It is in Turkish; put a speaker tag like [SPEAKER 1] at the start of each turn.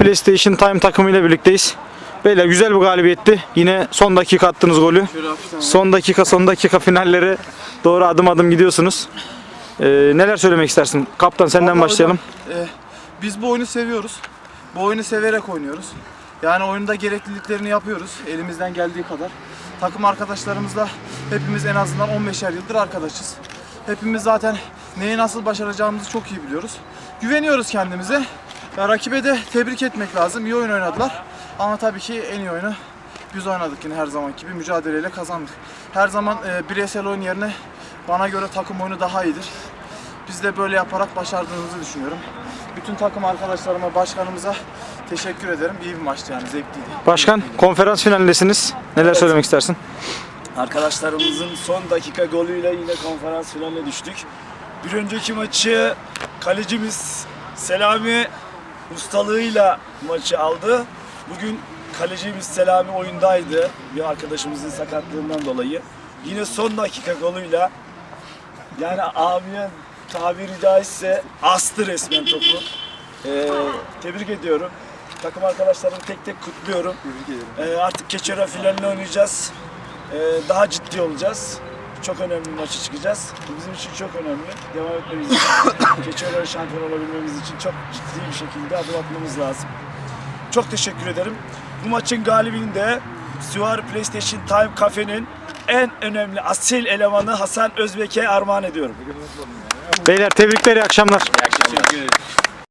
[SPEAKER 1] PlayStation Time takımıyla birlikteyiz. Beyler güzel bir galibiyetti. Yine son dakika attınız golü. Son dakika son dakika finallere doğru adım adım gidiyorsunuz. Ee, neler söylemek istersin? Kaptan senden
[SPEAKER 2] Vallahi
[SPEAKER 1] başlayalım.
[SPEAKER 2] hocam, e, biz bu oyunu seviyoruz. Bu oyunu severek oynuyoruz. Yani oyunda gerekliliklerini yapıyoruz elimizden geldiği kadar. Takım arkadaşlarımızla hepimiz en azından 15'er yıldır arkadaşız. Hepimiz zaten neyi nasıl başaracağımızı çok iyi biliyoruz. Güveniyoruz kendimize. Ya, rakibe de tebrik etmek lazım. İyi oyun oynadılar. Ama tabii ki en iyi oyunu biz oynadık yine her zaman gibi mücadeleyle kazandık. Her zaman e, bireysel oyun yerine bana göre takım oyunu daha iyidir. Biz de böyle yaparak başardığımızı düşünüyorum. Bütün takım arkadaşlarıma, başkanımıza teşekkür ederim. İyi bir maçtı yani, zevkliydi.
[SPEAKER 1] Başkan konferans finalindesiniz. Neler söylemek istersin?
[SPEAKER 3] Arkadaşlarımızın son dakika golüyle yine konferans finaline düştük. Bir önceki maçı kalecimiz Selami ustalığıyla maçı aldı. Bugün kalecimiz Selami oyundaydı bir arkadaşımızın sakatlığından dolayı. Yine son dakika golüyle yani abiye tabiri caizse astı resmen topu. Ee, tebrik ediyorum. Takım arkadaşlarımı tek tek kutluyorum. Ee, artık Keçiören finaline oynayacağız. Ee, daha ciddi olacağız. Çok önemli bir maçı çıkacağız. Bu bizim için çok önemli. Devam etmemiz için, Keçiören şampiyon olabilmemiz için çok ciddi bir şekilde adım atmamız lazım. Çok teşekkür ederim. Bu maçın galibini de Süvar PlayStation Time Cafe'nin en önemli asil elemanı Hasan Özbek'e armağan ediyorum.
[SPEAKER 1] Beyler tebrikler iyi akşamlar.
[SPEAKER 4] Teşekkür ederim.